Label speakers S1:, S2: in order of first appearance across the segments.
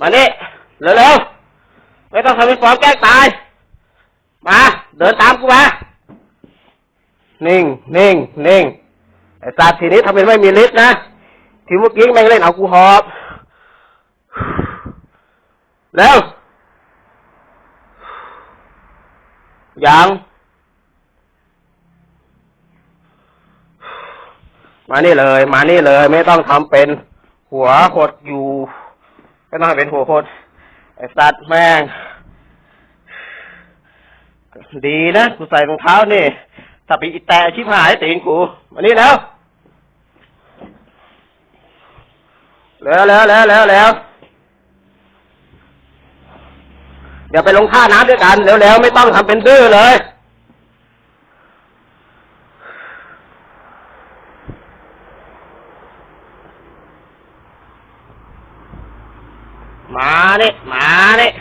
S1: มานี่เร็วๆ ไม่ต้องทำเป็นฟอร์มแกล้งตาย มา เดินตามกูมา นิ่ง นิ่ง นิ่ง ไอ้สัตว์ทีนี้ทำเป็นไม่มีฤทธิ์นะ ทีเมื่อกี้แม่งเล่นเอากูหอบเร็วยัง มานี่เลย มานี่เลย ไม่ต้องทำเป็น หัวหดอยู่ ไม่ต้องเป็นหัวหดไอ้สัตว์แม่ง ดีนะกูใส่รองเท้านี่ ถ้าไปอีแตะชิบหายตีนกูมานี่แล้วแล้วแล้วแล้วแล้วแล้วเดี๋ยวไปลงท่าน้ำด้วยกันเร็วๆไม่ต้องทำเป็นดื้อเลย mà đấy mà đấy.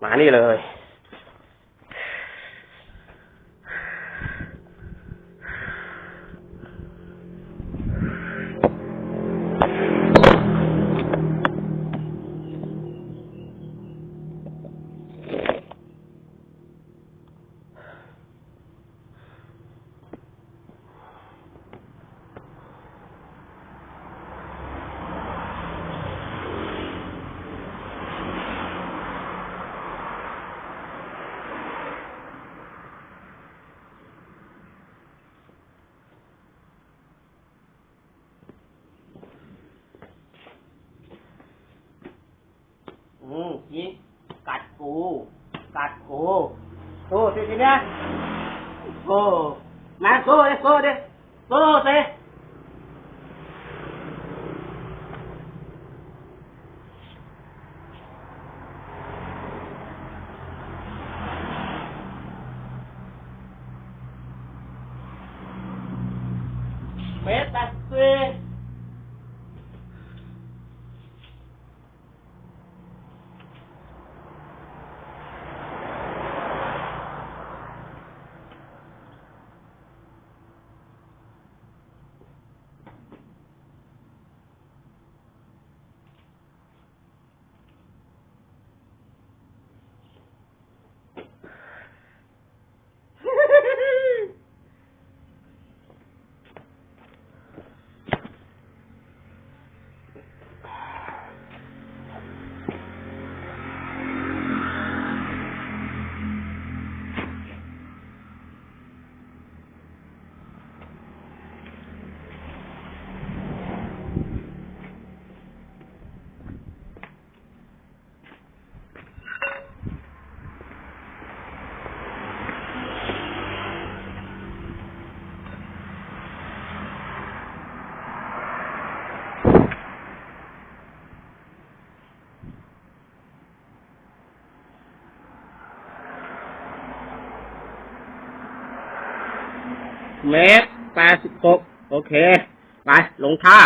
S1: Mà đi rồi. เนี่ยมานี่เลย อืมยิงกัดกู กัดกูสู้สิทีเนี้ยโอ้มาสู้ดิสู้ดิสู้สิเมตรแปดสิ เมตรแปดสิบหกโอเค ไป ลงท่า